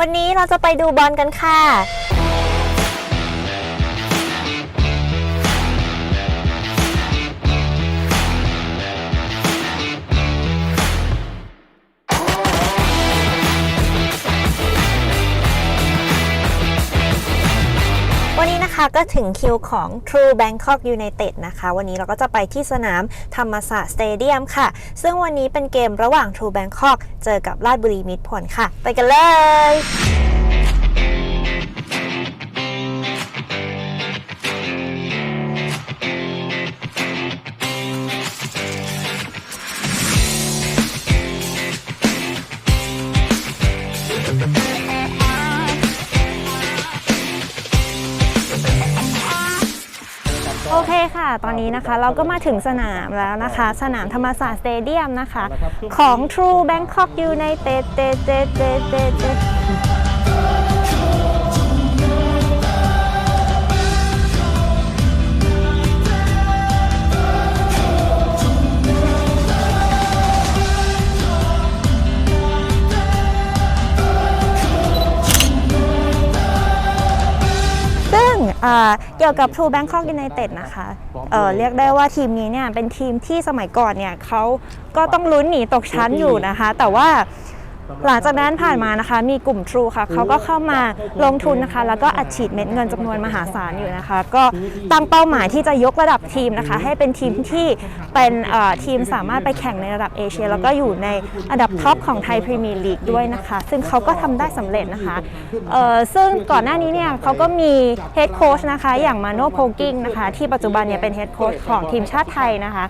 วันนี้เราจะไปดูบอลกันค่ะ คะก็ถึงคิวของ True Bangkok United นะคะ วันนี้เราก็จะไปที่สนามธรรมศาสตร์สเตเดียมค่ะ ซึ่งวันนี้เป็นเกมระหว่าง True Bangkok เจอกับราชบุรีมิตรผลค่ะ ไปกันเลย เคค่ะ ตอนนี้นะคะเราก็มาถึงสนามแล้วนะคะ สนามธรรมศาสตร์สเตเดียมนะคะ ของ True Bangkok United เตเตเตเตเต เอ่อเกี่ยวกับ True Bangkok United นะคะเอ่อเรียกได้ว่าทีมนี้เนี่ยเป็นทีมที่สมัยก่อนเนี่ยเขาก็ต้องลุ้นหนีตกชั้นอยู่นะคะ แต่ว่า หลังจากนั้นผ่านมานะคะ มีกลุ่ม True ค่ะเขาก็เข้ามาลงทุนนะคะ แล้วก็อัดฉีดเม็ดเงินจำนวนมหาศาลอยู่นะคะ ก็ตั้งเป้าหมายที่จะยกระดับทีมนะคะ ให้เป็นทีมที่เป็นทีมสามารถไปแข่งในระดับเอเชีย แล้วก็อยู่ในอันดับท็อปของไทยพรีเมียร์ลีกด้วยนะคะ ซึ่งเขาก็ทำได้สำเร็จนะคะซึ่งก่อนหน้านี้เนี่ยเขาก็มีเฮดโค้ชนะคะอย่างมาโนโพกิ้งนะคะที่ปัจจุบันเนี่ยเป็นเฮดโค้ชของทีมชาติไทยนะคะ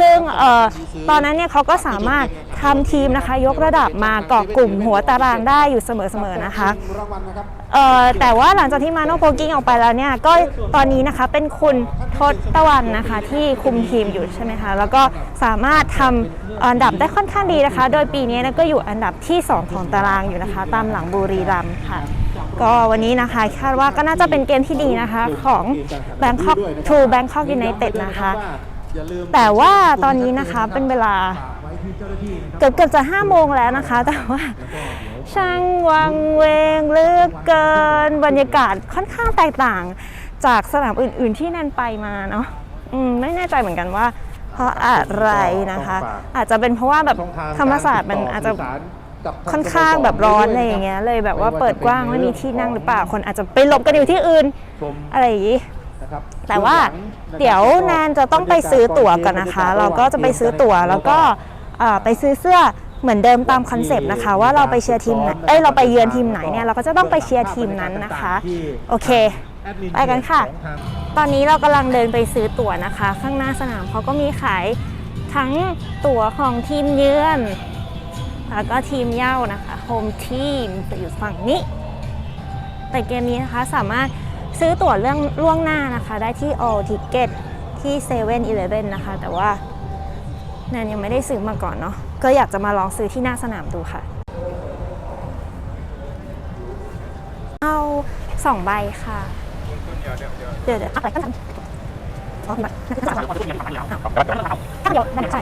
ซึ่งออตอนนั้นเนี่ยเขาก็สามารถทำทีมนะคะ ยกระดับมาเกาะกลุ่มหัวตารางได้อยู่เสมอๆนะคะเอ่อแต่ว่าหลังจากที่มาโนโพกิ้งออกไปแล้วเนี่ยก็ตอนนี้นะคะเป็นคุณทศตะวันนะคะที่คุมทีมอยู่ใช่ไหมคะแล้วก็สามารถทำอันดับได้ค่อนข้างดีนะคะ โดยปีนี้นะก็อยู่อันดับที่ 2 ของตารางอยู่นะคะ ตามหลังบุรีรัมย์ค่ะก็วันนี้นะคะคาดว่าก็น่าจะเป็นเกมที่ดีนะคะของ Bangkok True Bangkok United นะคะ แต่ว่าตอนนี้นะคะเป็นเวลา เกือบเกือบจะห้าโมงแล้วนะคะ แต่ว่าช่างวังเวงเหลือกเกิน บรรยากาศค่อนข้างแตกต่าง จากสนามอื่น ๆ ที่นันไปมาเนาะอืมไม่แน่ใจเหมือนกันว่า เพราะอะไรนะคะ อาจจะเป็นเพราะว่าแบบธรรมศาสตร์มันอาจจะค่อนข้างแบบร้อนอะไรอย่างเงี้ยเลยแบบว่าเปิดกว้างไม่มีที่นั่งหรือเปล่าคนอาจจะไปหลบกันอยู่ที่อื่นอะไรอย่างงี้แต่ว่าเดี๋ยวแนนจะต้องไปซื้อตั๋วกันนะคะ เราก็จะไปซื้อตั๋วแล้วก็เอ่อ ไปซื้อเสื้อเหมือนเดิมตามคอนเซปต์นะคะ ว่าเราไปเชียร์ทีมไหนเอ้ยเราไปเยือนทีมไหนเนี่ยเราก็จะต้องไปเชียร์ทีมนั้นนะคะ โอเค ไปกันค่ะ ตอนนี้เรากำลังเดินไปซื้อตั๋วนะคะ ข้างหน้าสนามเขาก็มีขายทั้งตั๋วของทีมเยือน แล้วก็ทีมเย่านะคะโฮมทีมจะอยู่ฝั่งนี้ แต่เกมนี้นะคะสามารถซื้อตั๋วเรื่องล่วงหน้านะคะ ได้ที่ all ticket ที่7 e เ e ่ e อนะคะ แต่ว่า แนนยังไม่ได้ซื้อมาก่อนเนาะก็อยากจะมาลองซื้อที่หน้าสนามดูค่ะ เอาสองใบค่ะ เดี๋ยวเดี๋ยวอะไรก็ทำอ๋อแบบเดี๋ยวได้ใช่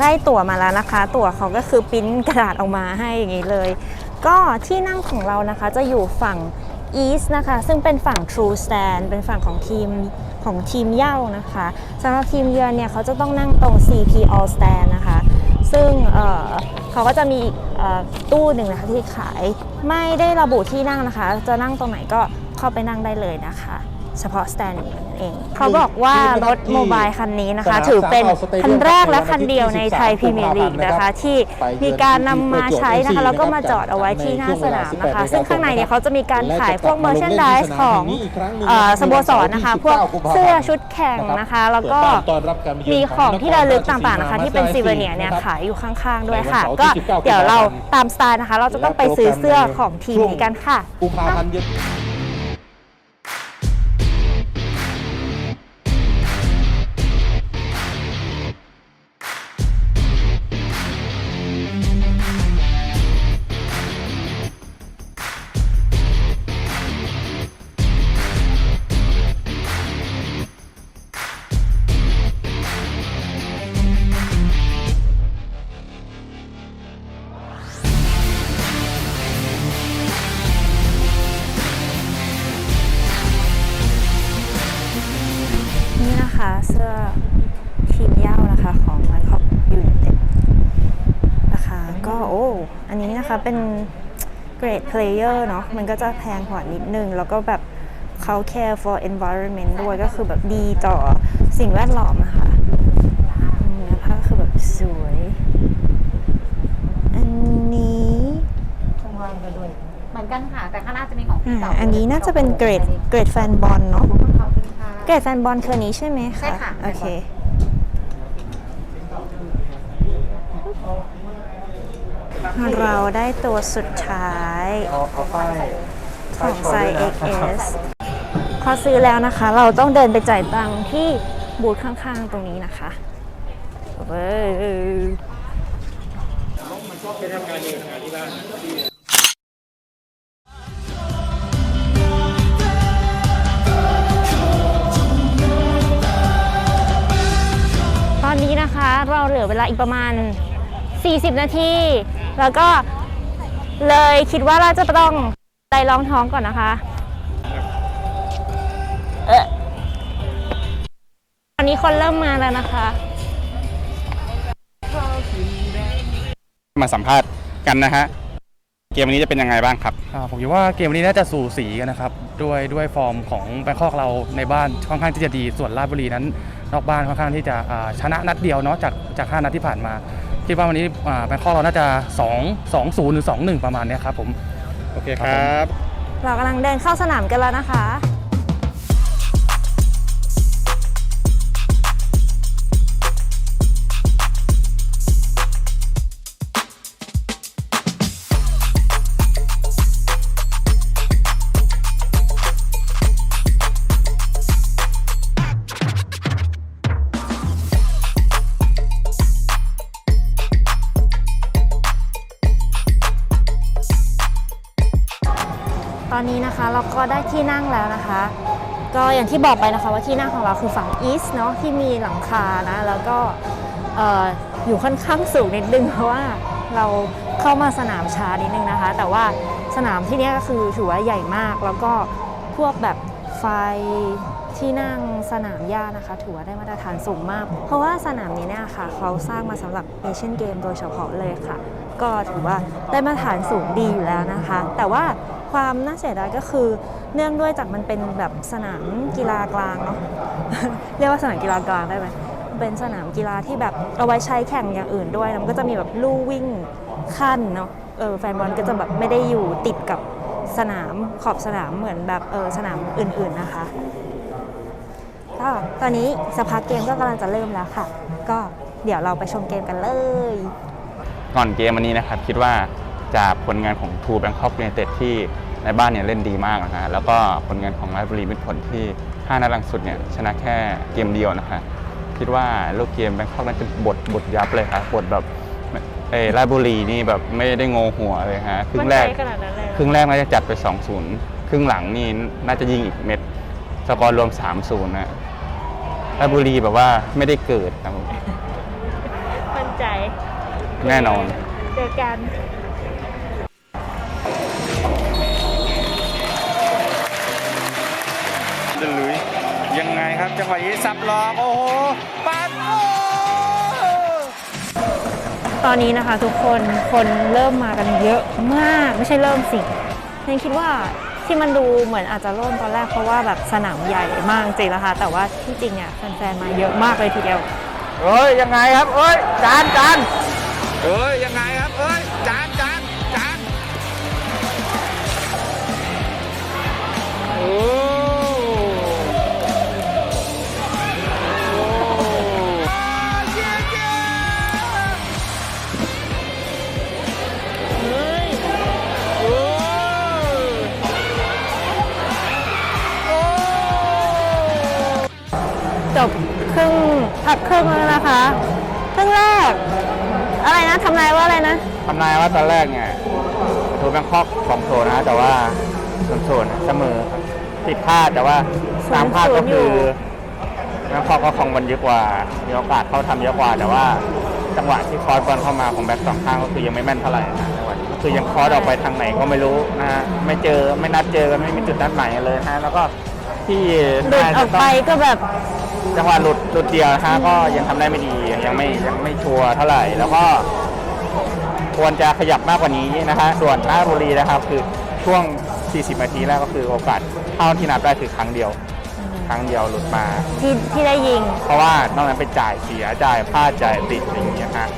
ได้ตั๋วมาแล้วนะคะ ตั๋วเขาก็คือปิ้นกระดาษออกมาให้อย่างนี้เลย ก็ที่นั่งของเรานะคะจะอยู่ฝั่ง East นะคะ ซึ่งเป็นฝั่ง True Stand เป็นฝั่งของทีม ของทีมเย่านะคะสำหรับทีมเยือนเนี่ยเขาจะต้องนั่งตรง CP All Stand นะคะ ซึ่งเเขาก็จะมีตู้หนึ่งนะคะที่ขายไม่ได้ระบุที่นั่งนะคะ จะนั่งตรงไหนก็เข้าไปนั่งได้เลยนะคะ เฉพาะสแตนนี้นั่นเองเขาบอกว่ารถโมบายคันนี้นะคะ ถือเป็นคันแรกและคันเดียวในไทยพรีเมียร์ลีกนะคะ ที่มีการนำมาใช้นะคะแล้วก็มาจอดเอาไว้ที่หน้าสนามนะคะ ซึ่งข้างในเนี่ยเขาจะมีการขายพวกเมอร์เชนดิสของเอ่อสโมสรนะคะ พวกเสื้อชุดแข่งนะคะ แล้วก็มีของที่ระลึกต่างๆนะคะ ที่เป็นซิเวเนียเนี่ยขายอยู่ข้างๆด้วยค่ะ ก็เดี๋ยวเราตามสไตล์นะคะ เราจะต้องไปซื้อเสื้อของทีมนี้กันค่ะกุมภาพันธ์ เย็นเสื้อทีมเหย้านะคะของมันคอกยูไนเต็ดนะคะ ก็โอ้อันนี้นะคะเป็นเกรดเพลเยอร์เนาะมันก็จะแพงกว่านิดนึง แล้วก็แบบเขา care for environment ด้วยก็คือแบบดีต่อสิ่งแวดล้อมนะคะอืมเนื้อผ้าคือแบบสวย อันนี้ข้างล่างก็ด้วยเหมือนกันค่ะ แต่ข้างหน้าจะมีของพี่อ่าเต๋าอันนี้น่าจะเป็นเกรดเกรดแฟนบอลเนาะขอบคุณค่ะ เกรดแฟนบอลคืออนนี้ใช่ไหมคะใช่ค่ะ โอเค เราได้ตัวสุดท้ายเอาเอาป้ายของไซส์ XS พอซื้อแล้วนะคะ เราต้องเดินไปจ่ายตังค์ที่บูธข้างๆ ตรงนี้นะคะเว้ยต เราเหลือเวลาอีกประมาณ 40 นาที แล้วก็เลยคิดว่าเราจะต้องไปลองท้องก่อนนะคะเออตอนนี้คนเริ่มมาแล้วนะคะ มาสัมภาษณ์กันนะฮะ เกมวันนี้จะเป็นยังไงบ้างครับ อ่าผมคิดว่าเกมวันนี้น่าจะสูสีกันนะครับ ด้วยด้วยฟอร์มของแบงคอกเราในบ้านค่อนข้างที่จะดีส่วนราชบุรีนั้น นอกบ้านค่อนข้างที่จะอ่าชนะนัดเดียวเนาะจากจาก5นัดที่ผ่านมาคิดว่าวันนี้อ่าแบงคอกเราน่าจะ 2 2 0 หรือ 2 1 ประมาณเนี้ยครับผม โอเคครับ เรากำลังเดินเข้าสนามกันแล้วนะคะ ก็ได้ที่นั่งแล้วนะคะ ก็อย่างที่บอกไปนะคะว่าที่นั่งของเราคือฝั่งอีสเนาะที่มีหลังคานะแล้วก็เอ่อยู่ค่อนข้างสูงนิดนึงเพราะว่าเราเข้ามาสนามช้านิดนึงนะคะ แต่ว่าสนามที่นี้ก็คือถือว่าใหญ่มาก แล้วก็พวกแบบไฟที่นั่งสนามหญ้านะคะ ถือว่าได้มาตรฐานสูงมาก เพราะว่าสนามนี้เนี่ยค่ะ เขาสร้างมาสำหรับเอเชียนเกมโดยเฉพาะเลยค่ะ ก็ถือว่าได้มาตรฐานสูงดีอยู่แล้วนะคะ แต่ว่า ความน่าเสียดายก็คือเนื่องด้วยจากมันเป็นแบบสนามกีฬากลางเนาะเรียกว่าสนามกีฬากลางได้ไหมเป็นสนามกีฬาที่แบบเอาไว้ใช้แข่งอย่างอื่นด้วยมันก็จะมีแบบลู่วิ่งขั้นเนาะเออแฟนบอลก็จะแบบไม่ได้อยู่ติดกับสนามขอบสนามเหมือนแบบเออสนามอื่นๆนะคะก็ตอนนี้สภาเกมก็กำลังจะเริ่มแล้วค่ะ ก็เดี๋ยวเราไปชมเกมกันเลย ก่อนเกมวันนี้นะครับคิดว่า จากผลงานของทูแบงคอกยูไนเต็ดที่ในบ้านเนี่ยเล่นดีมากนะฮะแล้วก็ผลงานของราชบุรีมิตรผลที่ 5 นัดหลังสุดเนี่ยชนะแค่เกมเดียวนะฮะคิดว่าลูกเกมแบงคอกนั้นจะบดบดยับเลยครับบดแบบเอ้ยราชบุรีนี่แบบไม่ได้งงหัวเลยฮะครึ่งแรกมั่นใจขนาดนั้นเลยเหรอครึ่งแรกน่าจะจัดไป 2-0 ครึ่งหลังนี่น่าจะยิงอีกเม็ดสกอร์รวม 3-0นะราชบุรีแบบว่าไม่ได้เกิดครับผมมั่นใจแน่นอน เจอกัน หลุยยังไงครับจังหวะนี้สับหลอกโอ้โหปัดโอ้ตอนนี้นะคะทุกคนคนเริ่มมากันเยอะมากไม่ใช่เริ่มสิฉันคิดว่าที่มันดูเหมือนอาจจะร่มตอนแรกเพราะว่าแบบสนามใหญ่มากจริงนะคะ แต่ว่าที่จริงเนี่ยแฟนๆมาเยอะมากเลยทีเดียวเอ้ยยังไงครับเอ้ยจานจานเอ้ยยังไงครับเอ้ยจานจานจานโอ้โอ้ พักครึ่งแล้วนะคะครึ่งแรก อะไรนะทำนายว่าอะไรนะทำนายว่าตอนแรกเนี่ยทูแบงคอกสองโซนนะแต่ว่าส่วนโซนเสมอครับผิดพลาดแต่ว่าตามพลาดก็คือแบงคอกก็ครองบอลเยอะกว่ามีโอกาสเข้าทำเยอะกว่า แต่ว่าจังหวะที่คอร์สบอลเข้ามาของแบ็คสองข้างก็คือยังไม่แม่นเท่าไหร่นะจังหวะนี้ก็คือยังคอร์สออกไปทางไหนก็ไม่รู้นะฮะไม่เจอไม่นัดเจอกันไม่มีจุดนัดหมายกันเลยนะฮะแล้วก็ที่หลุดน่าอจะอกต้ไปองก็แบบ จังหวะหลุดหลุดเดียวนะฮะก็ยังทำได้ไม่ดียังไม่ยังไม่ชัวร์เท่าไหร่แล้วก็ควรจะขยับมากกว่านี้นะฮะส่วนราชบุรีนะครับ คือช่วง 40 นาทีแรกก็คือโอกาสเท่าที่นับได้คือครั้งเดียว ครั้งเดียวหลุดมา ที่ที่ได้ยิง เพราะว่านอกนั้นเป็นจ่ายเสียจ่ายพลาดจ่ายติดอย่างเงี้ยฮะ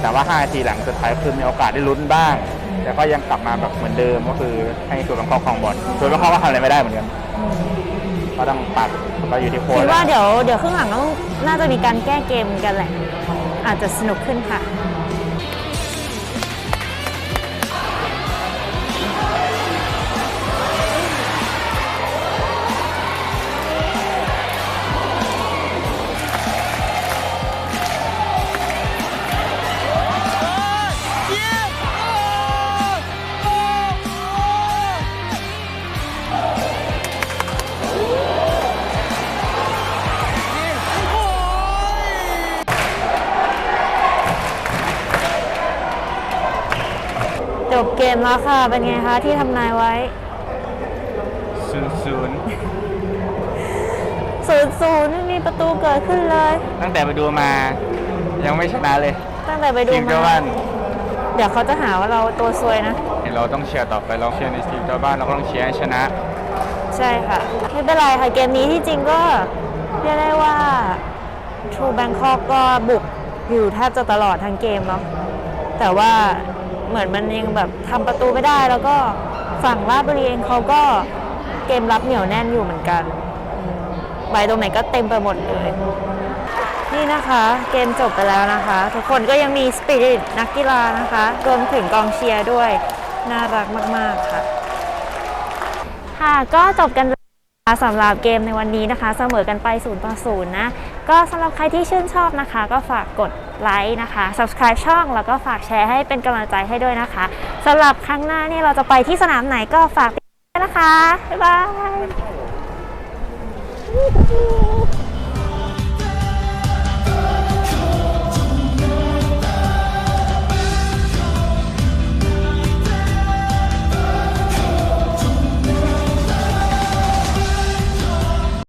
แต่ว่า 5 นาทีหลังสุดท้ายคือมีโอกาสได้ลุ้นบ้าง แต่ก็ยังกลับมาแบบเหมือนเดิมก็คือให้ส่วนบางข้อครองบอลส่วนบางข้อก็ทำอะไรไม่ได้เหมือนกันก็ต้องป รับก็อยู่ที่โค้ชคิดแล้ว่าวเดี๋ยวเดี๋ยวครึ่งหลังต้องน่าจะมีการแก้เกมกันแหละ อาจจะสนุกขึ้นค่ะ มแล้วค่ะ เป็นไงคะที่ทำนายไว้ ศูนย์ศูนย์ศูนย์ศูนย์ไม่มีประตูเกิดขึ้นเลย ตั้งแต่ไปดูมา ยังไม่ชนะเลยตั้งแต่ไปดูทีมมาเจ้าบ้านเดี๋ยวเขาจะหาว่าเราตัวซวยนะ เห็นเราต้องเชียร์ต่อไปเราเชียร์ในทีมเจ้าบ้านเราก็ต้องเชียร์ให้ชนะ ใช่ค่ะ ไม่เป็นไรค่ะ เกมนี้ที่จริงก็เรียกได้ว่า True Bangkok ก็บุกอยู่แทบจะตลอดทั้งเกมเนาะแต่ว่า เหมือนมันยังแบบทำประตูไม่ได้ แล้วก็ฝั่งราชบุรีเองเขาก็เกมรับเหนียวแน่นอยู่เหมือนกันใบตรงไหนก็เต็มไปหมดเลยนี่นะคะเกมจบไปแล้วนะคะ ทุกคนก็ยังมีสปิริตนักกีฬานะคะรวมถึงกองเชียร์ด้วย น่ารักมาก ๆ ค่ะ ค่ะก็จบกันแล้วสำหรับเกมในวันนี้นะคะ เสมอกันไป0ต่อ0นะ ก็สำหรับใครที่ชื่นชอบนะคะ ก็ฝากกด ไลค์นะคะ subscribe ช่องแล้วก็ฝากแชร์ให้เป็นกำลังใจให้ด้วยนะคะสำหรับครั้งหน้านี่เราจะไปที่สนามไหนก็ฝากติดตามนะคะ บ๊ายบาย